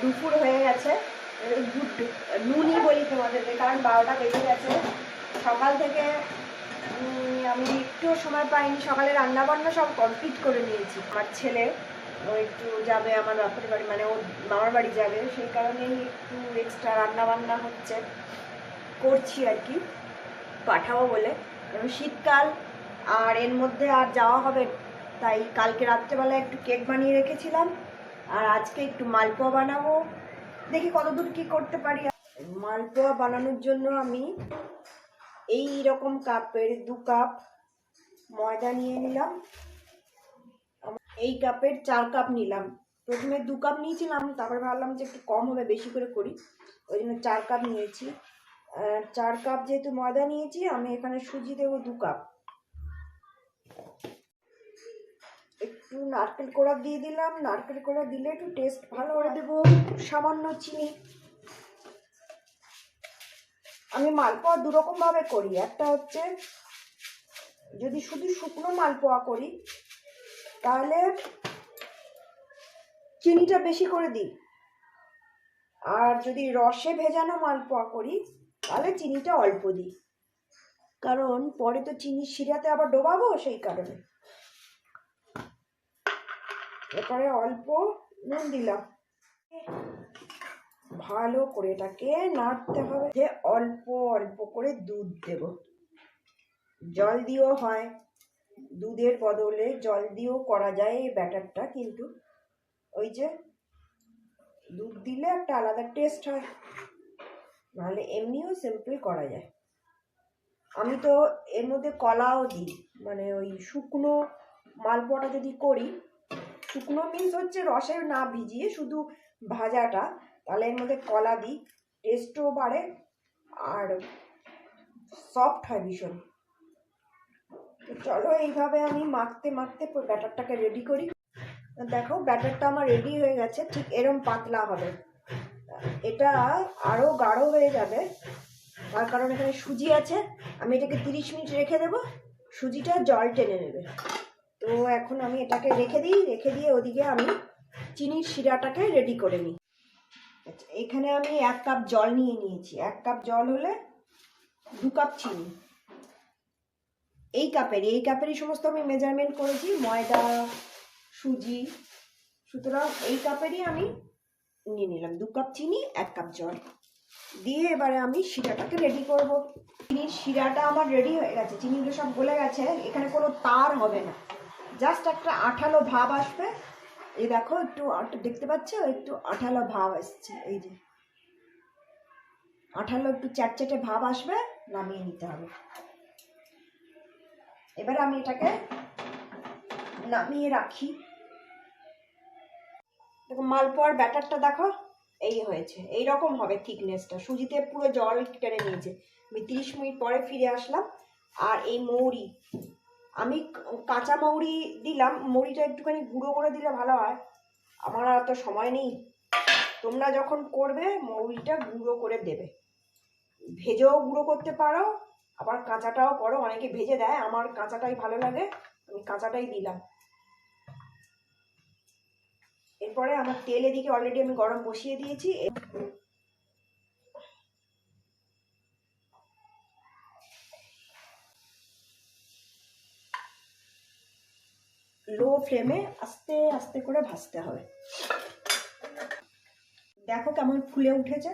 দুপুর হয়ে গেছে। গুড নুনই বলি তোমাদেরকে, কারণ বারোটা বেজে গেছে। সকাল থেকে আমি একটু সময় পাইনি। সকালে রান্না বান্না সব কমপ্লিট করে নিয়েছি। আমার ছেলে, ও একটু যাবে আমার বাপের বাড়ি মানে ওর মামার বাড়ি যাবে। সেই কারণেই একটু এক্সট্রা রান্না বান্না হচ্ছে। করছি আর কি, পাঠাবো বলে। কারণ শীতকাল, আর এর মধ্যে আর যাওয়া হবে। তাই কালকে রাত্রেবেলা একটু কেক বানিয়ে রেখেছিলাম। আর আজকে একটু মালপোয়া বানাবো। দেখি কতদূর কি করতে পারি। মালপোয়া বানানোর জন্য আমি এই রকম কাপের দু কাপ ময়দা নিয়ে নিলাম। এই কাপের চার কাপ নিলাম। প্রথমে দু কাপ নিয়েছিলাম, তারপরে ভাবলাম যে একটু কম হবে, বেশি করে করি। ওই জন্য চার কাপ নিয়েছি। চার কাপ যেহেতু ময়দা নিয়েছি, আমি এখানে সুজি দেবো দু কাপ। একটু নারকেল কোড়া দিয়ে দিলাম। নারকেল কোড়া দিলে একটু টেস্ট ভালো করে দেবো। সামান্য চিনি। আমি মালপোয়া দুরকমভাবে করি। একটা হচ্ছে যদি শুধু শুকনো মালপোয়া করি, তাহলে চিনিটা বেশি করে দিই। আর যদি রসে ভেজানো মালপোয়া করি, তাহলে চিনিটা অল্প দিই। কারণ পরে তো চিনি শিরাতে আবার ডোবাবো সেই কারণে। এরপরে অল্প নুন দিলাম। ভালো করে এটাকে নাড়তে হবে। যে অল্প অল্প করে দুধ দেব। জল দিয়েও হয়। দুধের বদলে জল দিয়েও করা যায় এই ব্যাটারটা, কিন্তু ওই যে দুধ দিলে একটা আলাদা টেস্ট হয়। নাহলে এমনিও সিম্পল করা যায়। আমি তো এর মধ্যে কলাও দিই। মানে ওই শুকনো মালপোয়াটা যদি করি শুকনো মিন্স হচ্ছে রসে না ভিজিয়ে শুধু ভাজাটা, তাহলে এর মধ্যে কলা দিই টেস্টও বাড়ে আর সফট হয় ভীষণ। তো চলো এইভাবে আমি মাখতে মাখতে ব্যাটারটাকে রেডি করি। দেখো ব্যাটারটা আমার রেডি হয়ে গেছে, ঠিক এরম পাতলা হবে। এটা আরও গাঢ় হয়ে যাবে, তার কারণ এখানে সুজি আছে। আমি এটাকে তিরিশ মিনিট রেখে দেবো, সুজিটা জল টেনে নেবে। তো এখন আমি এটাকে রেখে দিই, রেখে দিয়ে ওদিকে আমি চিনির শিরাটাকে রেডি করে নিই। আচ্ছা এখানে আমি এক কাপ জল নিয়ে নিয়েছি। এক কাপ জল হলে দু কাপ চিনি। এই কাপের এই কাপেরই সমস্ত আমি মেজারমেন্ট করেছি, ময়দা, সুজি। সুতরাং এই কাপেরই আমি নিয়ে নিলাম। দু কাপ চিনি, এক কাপ জল। দিয়ে এবারে আমি শিরাটাকে রেডি করব। চিনির শিরাটা আমার রেডি হয়ে গেছে। চিনিগুলো সব গলে গেছে। এখানে কোনো তার হবে না। জাস্ট একটা আঠালো ভাব আসবে। এই দেখো, একটু দেখতে পাচ্ছ? একটু আঠালো ভাব আসছে এই যে। আঠালো একটু চ্যাটচ্যাটে ভাব আসবে, নামিয়ে নিতে হবে। এবার আমি এটাকে নামিয়ে রাখি। দেখো, মালপোয়ার ব্যাটারটা দেখো, এই হয়েছে। এই রকম হবে থিকনেসটা। সুজিতে পুরো জল টেনে নিয়েছে। আমি তিরিশ মিনিট পরে ফিরে আসলাম। আর এই মৌরি আমি কাঁচা মৌরি দিলাম, মৌরিটা একটুখানি গুঁড়ো করে দিলে ভালো হয়। আমার আর তো সময় নেই। তোমরা যখন করবে, মৌরিটা গুঁড়ো করে দেবে। ভেজেও গুঁড়ো করতে পারো, আবার কাঁচাটাও করো। অনেকে ভেজে দেয়, আমার কাঁচাটাই ভালো লাগে, আমি কাঁচাটাই দিলাম। এরপরে আমার তেল এদিকে অলরেডি আমি গরম বসিয়ে দিয়েছি। লো ফ্লেমে আস্তে আস্তে করে ভাজতে হবে। দেখো কেমন ফুলে উঠেছে।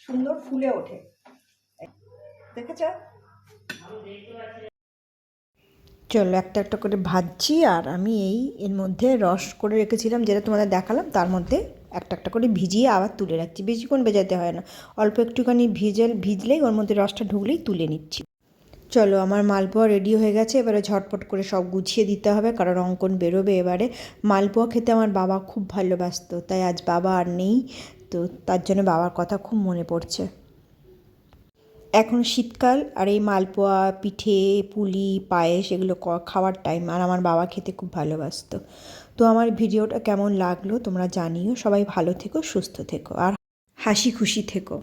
সুন্দর ফুলে ওঠে। দেখেছ? চলো একটা একটা করে ভাজছি, আর আমি এই এর মধ্যে রস করে রেখেছিলাম, যেটা তোমাদের দেখালাম, তার মধ্যে একটা একটা করে ভিজিয়ে আবার তুলে রাখছি। বেশিক্ষণ ভেজাতে হয় না। অল্প একটুখানি ভিজেল ভিজলেই ওর মধ্যে রসটা ঢুকলেই তুলে নিচ্ছি। চলো, আমার মালপোয়া রেডি হয়ে গেছে, এবারে ঝটপট করে সব গুছিয়ে দিতে হবে, কারণ অঙ্কন বেরোবে এবারে। মালপোয়া খেতে আমার বাবা খুব ভালোবাসতো, তাই আজ বাবা আর নেই, তো তার জন্য বাবার কথা খুব মনে পড়ছে। এখন শীতকাল, আর এই মালপোয়া, পিঠে, পুলি, পায়েস এগুলো খাওয়ার টাইম আর আমার বাবা খেতে খুব ভালোবাসতো। তো আমার ভিডিওটা কেমন লাগল তোমরা জানিও, সবাই ভালো থেকো, সুস্থ থেকো, আর হাসি খুশি থেকো।